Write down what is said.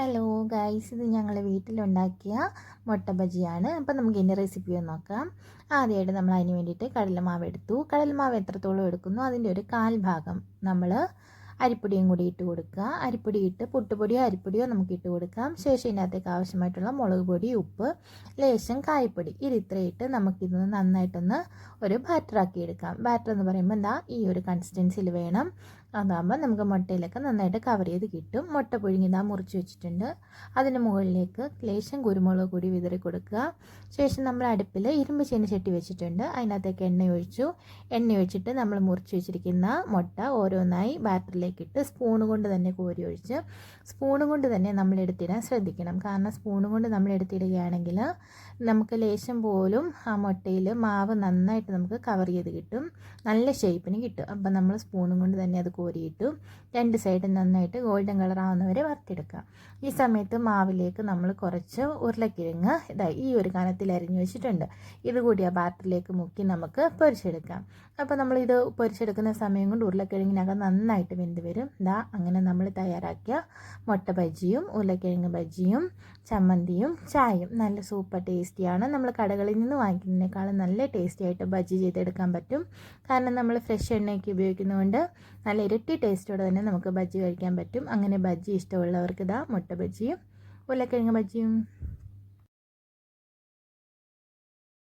Hello guys ഇത് ഞങ്ങൾ വീട്ടിലുണ്ടാക്കിയ മുട്ട ബജിയാണ്. അപ്പം നമുക്ക് ഇതിന്റെ റെസിപ്പി ഒന്ന് നോക്കാം. ആദ്യമായിട്ട് നമ്മൾ അതിന് വേണ്ടിയിട്ട് കടലമാവ് എടുത്തു. കടലമാവ് എത്രത്തോളം എടുക്കുന്നു? അതിന്റെ ഒരു കാൽ ഭാഗം നമ്മൾ അരിപ്പൊടിയും കൂടി ഇട്ട് കൊടുക്കുക. അരിപ്പൊടി ഇട്ട് പുട്ടുപൊടിയോ അരിപ്പൊടിയോ നമുക്ക് ഇട്ട് കൊടുക്കാം. ശേഷം ഇതിനകത്തേക്ക് ആവശ്യമായിട്ടുള്ള മുളക് പൊടി ഉപ്പ് ലേശം കായ്പ്പൊടി. ഇത് ഇത്രയിട്ട് നമുക്കിതൊന്ന് നന്നായിട്ടൊന്ന് ഒരു ബാറ്ററാക്കി എടുക്കാം. ബാറ്റർ എന്ന് പറയുമ്പോൾ എന്താ? ഈ ഒരു കൺസിസ്റ്റൻസിയിൽ വേണം. അതാകുമ്പോൾ നമുക്ക് മുട്ടയിലൊക്കെ നന്നായിട്ട് കവർ ചെയ്ത് കിട്ടും. മുട്ട പുഴുങ്ങിതാ മുറിച്ച് വെച്ചിട്ടുണ്ട്. അതിന് മുകളിലേക്ക് ലേശം കുരുമുളക് കൂടി വിതറി കൊടുക്കുക. ശേഷം നമ്മൾ അടുപ്പിൽ ഇരുമ്പ് ചീന ചട്ടി വെച്ചിട്ടുണ്ട്. അതിനകത്തേക്ക് എണ്ണ ഒഴിച്ചു. എണ്ണ ഒഴിച്ചിട്ട് നമ്മൾ മുറിച്ച് വെച്ചിരിക്കുന്ന മുട്ട ഓരോന്നായി ബാറ്ററിലേക്ക് ഇട്ട് സ്പൂൺ കൊണ്ട് തന്നെ കോരി ഒഴിച്ച് സ്പൂൺ കൊണ്ട് തന്നെ നമ്മൾ എടുത്തിടാൻ ശ്രദ്ധിക്കണം. കാരണം സ്പൂൺ കൊണ്ട് നമ്മൾ എടുത്തിടുകയാണെങ്കിൽ നമുക്ക് ലേശം പോലും ആ മുട്ടയിൽ മാവ് നന്നായിട്ട് നമുക്ക് കവർ ചെയ്ത് കിട്ടും. നല്ല ഷേപ്പിന് കിട്ടും. അപ്പം നമ്മൾ സ്പൂണും കൊണ്ട് തന്നെ അത് കോരിയിട്ടു രണ്ട് സൈഡും നന്നായിട്ട് ഗോൾഡൻ കളർ ആവുന്നവരെ വറുത്തെടുക്കുക ഈ സമയത്ത് മാവിലേക്ക് നമ്മൾ കുറച്ച് ഉരുളക്കിഴങ്ങ് ഇതാ ഈ ഒരു കനത്തിൽ അരിഞ്ഞു വെച്ചിട്ടുണ്ട്. ഇതുകൂടി ആ ബാറ്ററിലേക്ക് മുക്കി നമുക്ക് പൊരിച്ചെടുക്കാം. അപ്പോൾ നമ്മളിത് പൊരിച്ചെടുക്കുന്ന സമയം കൊണ്ട് ഉരുളക്കിഴങ്ങിനകം നന്നായിട്ട് വെന്ത് വരും ദാ അങ്ങനെ നമ്മൾ തയ്യാറാക്കിയ മുട്ട ബജിയും ഉരുളക്കിഴങ്ങ് ബജിയും ചമ്മന്തിയും ചായയും. നല്ല സൂപ്പർ ടേസ്റ്റിയാണ്. നമ്മൾ കടകളിൽ നിന്ന് വാങ്ങിക്കുന്നതിനേക്കാളും നല്ല ടേസ്റ്റി ആയിട്ട് ബജി ചെയ്തെടുക്കാൻ പറ്റും. കാരണം നമ്മൾ ഫ്രഷ് എണ്ണയൊക്കെ ഉപയോഗിക്കുന്നതുകൊണ്ട് നല്ല ഇരട്ടി ടേസ്റ്റോടെ തന്നെ നമുക്ക് ബജ്ജി കഴിക്കാൻ പറ്റും. അങ്ങനെ ബജ്ജി ഇഷ്ടമുള്ളവർക്ക് ദാ മുട്ട ബജ്ജിയും ഉരുളക്കിഴങ്ങ് ബജ്ജിയും.